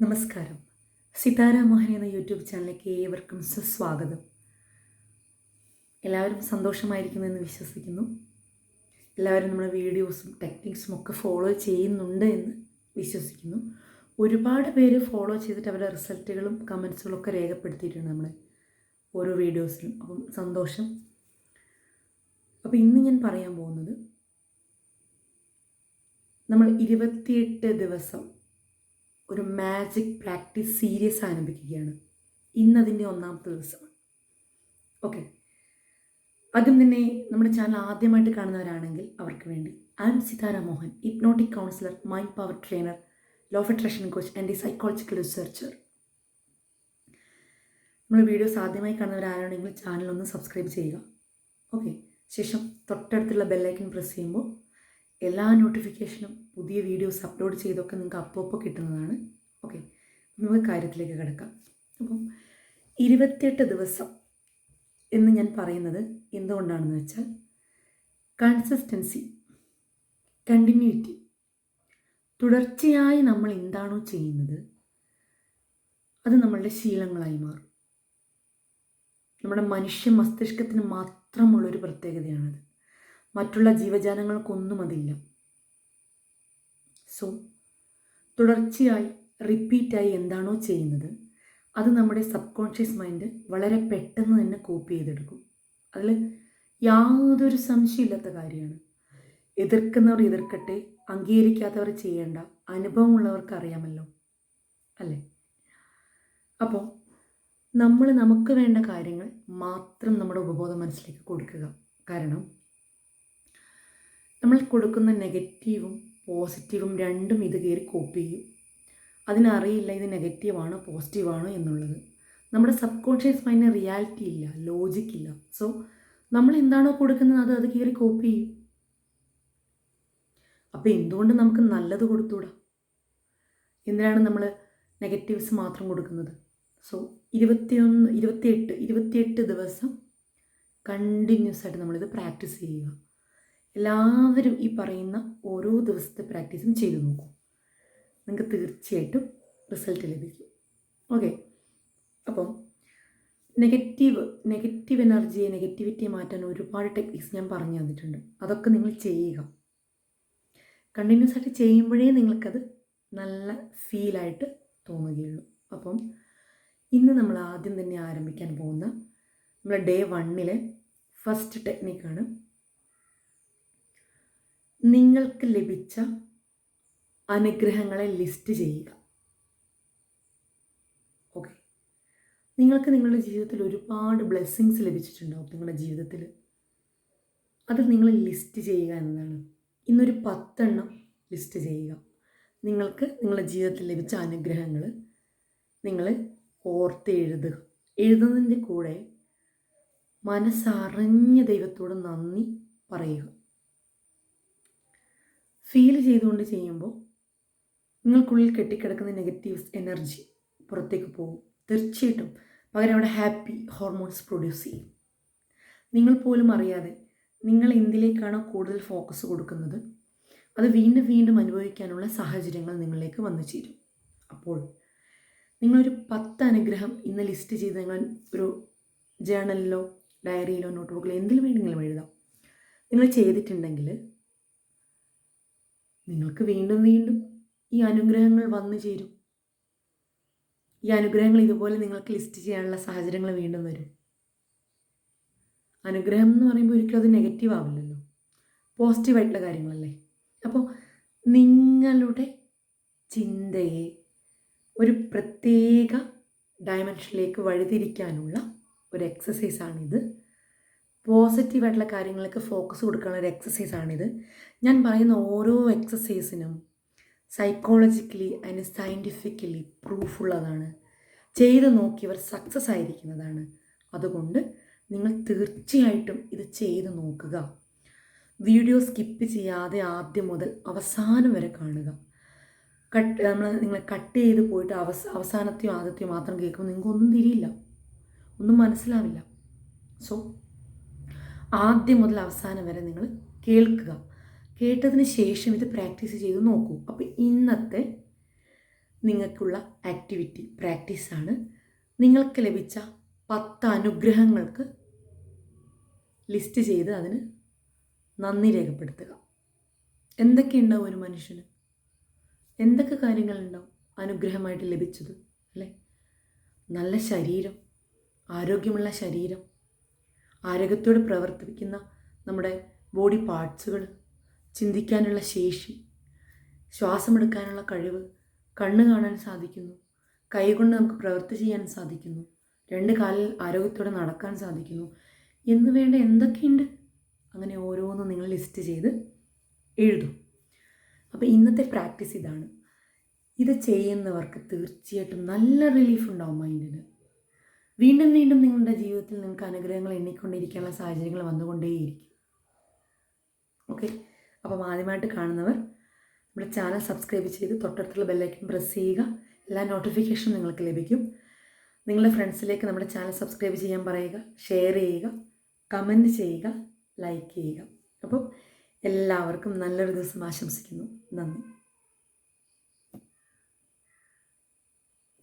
നമസ്കാരം. സിതാര മോഹൻ എന്ന യൂട്യൂബ് ചാനലിലേക്ക് ഏവർക്കും സുസ്വാഗതം. എല്ലാവരും സന്തോഷമായിരിക്കുമെന്ന് വിശ്വസിക്കുന്നു. എല്ലാവരും നമ്മുടെ വീഡിയോസും ടെക്നിക്സും ഒക്കെ ഫോളോ ചെയ്യുന്നുണ്ട് എന്ന് വിശ്വസിക്കുന്നു. ഒരുപാട് പേര് ഫോളോ ചെയ്തിട്ട് അവരുടെ റിസൾട്ടുകളും കമൻസുകളും ഒക്കെ രേഖപ്പെടുത്തിയിട്ടുണ്ട് നമ്മൾ ഓരോ വീഡിയോസിലും. അപ്പം സന്തോഷം. അപ്പോൾ ഇന്ന് ഞാൻ പറയാൻ പോകുന്നത് നമ്മൾ ഇരുപത്തിയെട്ട് ദിവസം ഒരു മാജിക് പ്രാക്ടീസ് സീരീസ് ആരംഭിക്കുകയാണ്. ഇന്നതിന്റെ ഒന്നാമത്തെ ദിവസമാണ് ഓക്കെ ആദ്യം തന്നെ നമ്മുടെ ചാനൽ ആദ്യമായിട്ട് കാണുന്നവരാണെങ്കിൽ അവർക്ക് വേണ്ടി I M Sithara Mohan hypnotic counsellor mind power trainer law attraction coach and ഈ സൈക്കോളജിക്കൽ റിസർച്ചർ നമ്മൾ വീഡിയോസ് ആദ്യമായി കാണുന്നവരാണെങ്കിൽ ചാനൽ ഒന്ന് സബ്സ്ക്രൈബ് ചെയ്യുക. ഓക്കെ ശേഷം തൊട്ടടുത്തുള്ള ബെല്ലൈക്കൻ പ്രസ് ചെയ്യുമ്പോൾ എല്ലാ നോട്ടിഫിക്കേഷനും പുതിയ വീഡിയോസ് അപ്ലോഡ് ചെയ്തൊക്കെ നിങ്ങൾക്ക് അപ്പോൾ കിട്ടുന്നതാണ്. ഓക്കെ നമുക്ക് കാര്യത്തിലേക്ക് കിടക്കാം. അപ്പം ഇരുപത്തെട്ട് ദിവസം എന്ന് ഞാൻ പറയുന്നത് എന്തുകൊണ്ടാണെന്ന് വെച്ചാൽ കൺസിസ്റ്റൻസി കണ്ടിന്യൂറ്റി തുടർച്ചയായി നമ്മൾ എന്താണോ ചെയ്യുന്നത് അത് നമ്മളുടെ ശീലങ്ങളായി മാറും. നമ്മുടെ മനുഷ്യ മസ്തിഷ്കത്തിന് മാത്രമുള്ളൊരു പ്രത്യേകതയാണത്. മറ്റുള്ള ജീവജാലങ്ങൾക്കൊന്നും അതില്ല. സോ തുടർച്ചയായി റിപ്പീറ്റായി എന്താണോ ചെയ്യുന്നത് അത് നമ്മുടെ സബ് കോൺഷ്യസ് മൈൻഡ് വളരെ പെട്ടെന്ന് തന്നെ കോപ്പി ചെയ്തെടുക്കും. അതിൽ യാതൊരു സംശയമില്ലാത്ത കാര്യമാണ്. എതിർക്കുന്നവർ എതിർക്കട്ടെ അംഗീകരിക്കാത്തവർ ചെയ്യേണ്ട അനുഭവമുള്ളവർക്ക് അറിയാമല്ലോ അല്ലേ? അപ്പോൾ നമ്മൾ നമുക്ക് വേണ്ട കാര്യങ്ങൾ മാത്രം നമ്മുടെ ഉപബോധ മനസ്സിലേക്ക് കൊടുക്കുക. കാരണം നമ്മൾ കൊടുക്കുന്ന നെഗറ്റീവും പോസിറ്റീവും രണ്ടും ഇത് കയറി കോപ്പി ചെയ്യും. അതിനറിയില്ല ഇത് നെഗറ്റീവാണോ പോസിറ്റീവാണോ എന്നുള്ളത്. നമ്മുടെ സബ് കോൺഷ്യസ് മൈൻഡിന് റിയാലിറ്റി ഇല്ല ലോജിക് ഇല്ല. സോ നമ്മൾ എന്താണോ കൊടുക്കുന്നത് അത് അത് കയറി കോപ്പി ചെയ്യും. അപ്പോൾ എന്തുകൊണ്ട് നമുക്ക് നല്ലത് കൊടുത്തൂടാ എന്തിനാണ് നമ്മൾ നെഗറ്റീവ്സ് മാത്രം കൊടുക്കുന്നത്? സോ ഇരുപത്തിയൊന്ന് ഇരുപത്തിയെട്ട് ഇരുപത്തിയെട്ട് ദിവസം കണ്ടിന്യൂസ് ആയിട്ട് നമ്മളിത് പ്രാക്ടീസ് ചെയ്യുക. എല്ലാവരും ഈ പറയുന്ന ഓരോ ദിവസത്തെ പ്രാക്ടീസും ചെയ്തു നോക്കൂ. നിങ്ങൾക്ക് തീർച്ചയായിട്ടും റിസൾട്ട് ലഭിക്കും. ഓക്കെ അപ്പം നെഗറ്റീവ് നെഗറ്റീവ് എനർജിയെ നെഗറ്റിവിറ്റിയെ മാറ്റാൻ ഒരുപാട് ടെക്നിക്സ് ഞാൻ പറഞ്ഞു തന്നിട്ടുണ്ട്. അതൊക്കെ നിങ്ങൾ ചെയ്യുക. കണ്ടിന്യൂസ് ആയിട്ട് ചെയ്യുമ്പോഴേ നിങ്ങൾക്കത് നല്ല ഫീലായിട്ട് തോന്നുകയുള്ളൂ. അപ്പം ഇന്ന് നമ്മൾ ആദ്യം തന്നെ ആരംഭിക്കാൻ പോകുന്ന നമ്മുടെ ഡേ വണ്ണിലെ ഫസ്റ്റ് ടെക്നിക്കാണ് നിങ്ങൾക്ക് ലഭിച്ച അനുഗ്രഹങ്ങളെ ലിസ്റ്റ് ചെയ്യുക. ഓക്കെ നിങ്ങൾക്ക് നിങ്ങളുടെ ജീവിതത്തിൽ ഒരുപാട് ബ്ലെസ്സിങ്സ് ലഭിച്ചിട്ടുണ്ടാവും നിങ്ങളുടെ ജീവിതത്തിൽ. അത് നിങ്ങൾ ലിസ്റ്റ് ചെയ്യുക എന്നതാണ്. ഇന്നൊരു പത്തെണ്ണം ലിസ്റ്റ് ചെയ്യുക. നിങ്ങൾക്ക് നിങ്ങളുടെ ജീവിതത്തിൽ ലഭിച്ച അനുഗ്രഹങ്ങൾ നിങ്ങൾ ഓർത്ത് എഴുതുക. എഴുതുന്നതിന്റെ കൂടെ മനസ്സറിഞ്ഞ ദൈവത്തോട് നന്ദി പറയുക. ഫീൽ ചെയ്തുകൊണ്ട് ചെയ്യുമ്പോൾ നിങ്ങൾക്കുള്ളിൽ കെട്ടിക്കിടക്കുന്ന നെഗറ്റീവ്സ് എനർജി പുറത്തേക്ക് പോകും. തീർച്ചയായിട്ടും പകരം അവിടെ ഹാപ്പി ഹോർമോൺസ് പ്രൊഡ്യൂസ് ചെയ്യും. നിങ്ങൾ പോലും അറിയാതെ നിങ്ങൾ എന്തിലേക്കാണോ കൂടുതൽ ഫോക്കസ് കൊടുക്കുന്നത് അത് വീണ്ടും വീണ്ടും അനുഭവിക്കാനുള്ള സാഹചര്യങ്ങൾ നിങ്ങളിലേക്ക് വന്നു ചേരും. അപ്പോൾ നിങ്ങളൊരു പത്ത് അനുഗ്രഹം ഇന്ന് ലിസ്റ്റ് ചെയ്ത് നിങ്ങൾ ഒരു ജേണലിലോ ഡയറിയിലോ നോട്ട് ബുക്കിലോ എന്തിലും വേണമെങ്കിലും എഴുതാം. നിങ്ങൾ ചെയ്തിട്ടുണ്ടെങ്കിൽ നിങ്ങൾക്ക് വീണ്ടും വീണ്ടും ഈ അനുഗ്രഹങ്ങൾ വന്നു ചേരും. ഈ അനുഗ്രഹങ്ങൾ ഇതുപോലെ നിങ്ങൾക്ക് ലിസ്റ്റ് ചെയ്യാനുള്ള സാഹചര്യങ്ങൾ വീണ്ടും വരും. അനുഗ്രഹം എന്ന് പറയുമ്പോൾ ഒരിക്കലും അത് നെഗറ്റീവ് ആവില്ലല്ലോ. പോസിറ്റീവായിട്ടുള്ള കാര്യങ്ങളല്ലേ? അപ്പോൾ നിങ്ങളുടെ ചിന്തയെ ഒരു പ്രത്യേക ഡയമെൻഷനിലേക്ക് വഴിതിരിക്കാനുള്ള ഒരു എക്സസൈസാണിത് പോസിറ്റീവായിട്ടുള്ള കാര്യങ്ങൾക്ക് ഫോക്കസ് കൊടുക്കാനുള്ള ഒരു എക്സസൈസാണിത് ഞാൻ പറയുന്ന ഓരോ എക്സസൈസിനും സൈക്കോളജിക്കലി അതിന് സയന്റിഫിക്കലി പ്രൂഫുള്ളതാണ് ചെയ്ത് നോക്കിയവർ സക്സസ് ആയിരിക്കുന്നതാണ്. അതുകൊണ്ട് നിങ്ങൾ തീർച്ചയായിട്ടും ഇത് ചെയ്ത് നോക്കുക. വീഡിയോ സ്കിപ്പ് ചെയ്യാതെ ആദ്യം മുതൽ അവസാനം വരെ കാണുക. കട്ട് നമ്മൾ നിങ്ങൾ കട്ട് ചെയ്ത് പോയിട്ട് അവസ അവസാനത്തെയോ ആദ്യത്തെയോ മാത്രം കേൾക്കുമ്പോൾ നിങ്ങൾക്ക് ഒന്നും തിരിയില്ല. ഒന്നും മനസ്സിലാവില്ല. സോ ആദ്യം മുതൽ അവസാനം വരെ നിങ്ങൾ കേൾക്കുക. കേട്ടതിന് ശേഷം ഇത് പ്രാക്ടീസ് ചെയ്ത് നോക്കൂ. അപ്പോൾ ഇന്നത്തെ നിങ്ങൾക്കുള്ള ആക്ടിവിറ്റി പ്രാക്ടീസാണ് നിങ്ങൾക്ക് ലഭിച്ച പത്ത് അനുഗ്രഹങ്ങൾക്ക് ലിസ്റ്റ് ചെയ്ത് അതിന് നന്ദി രേഖപ്പെടുത്തുക. എന്തൊക്കെ ഉണ്ടാവും ഒരു മനുഷ്യന്? എന്തൊക്കെ കാര്യങ്ങളുണ്ടാവും അനുഗ്രഹമായിട്ട് ലഭിച്ചത്? അല്ലേ? നല്ല ശരീരം ആരോഗ്യമുള്ള ശരീരം ആരോഗ്യത്തോടെ പ്രവർത്തിക്കുന്ന നമ്മുടെ ബോഡി പാർട്സുകൾ ചിന്തിക്കാനുള്ള ശേഷി ശ്വാസമെടുക്കാനുള്ള കഴിവ് കണ്ണ് കാണാൻ സാധിക്കുന്നു കൈകൊണ്ട് നമുക്ക് പ്രവൃത്തി ചെയ്യാൻ സാധിക്കുന്നു രണ്ട് കാലിൽ ആരോഗ്യത്തോടെ നടക്കാൻ സാധിക്കുന്നു എന്ന് വേണ്ട എന്തൊക്കെയുണ്ട്? അങ്ങനെ ഓരോന്നും നിങ്ങൾ ലിസ്റ്റ് ചെയ്ത് എഴുതും. അപ്പോൾ ഇന്നത്തെ പ്രാക്ടീസ് ഇതാണ്. ഇത് ചെയ്യുന്നവർക്ക് തീർച്ചയായിട്ടും നല്ല റിലീഫ് ഉണ്ടാവും മൈൻഡിന് വീണ്ടും വീണ്ടും നിങ്ങളുടെ ജീവിതത്തിൽ നിങ്ങൾക്ക് അനുഗ്രഹങ്ങൾ എണ്ണിക്കൊണ്ടിരിക്കാനുള്ള സാഹചര്യങ്ങൾ വന്നുകൊണ്ടേയിരിക്കും. ഓക്കെ അപ്പം ആദ്യമായിട്ട് കാണുന്നവർ നമ്മുടെ ചാനൽ സബ്സ്ക്രൈബ് ചെയ്ത് തൊട്ടടുത്തുള്ള ബെല്ലൈക്കൻ പ്രസ് ചെയ്യുക. എല്ലാ നോട്ടിഫിക്കേഷനും നിങ്ങൾക്ക് ലഭിക്കും. നിങ്ങളുടെ ഫ്രണ്ട്സിലേക്ക് നമ്മുടെ ചാനൽ സബ്സ്ക്രൈബ് ചെയ്യാൻ പറയുക ഷെയർ ചെയ്യുക കമന്റ് ചെയ്യുക ലൈക്ക് ചെയ്യുക. അപ്പോൾ എല്ലാവർക്കും നല്ലൊരു ദിവസം ആശംസിക്കുന്നു. നന്ദി.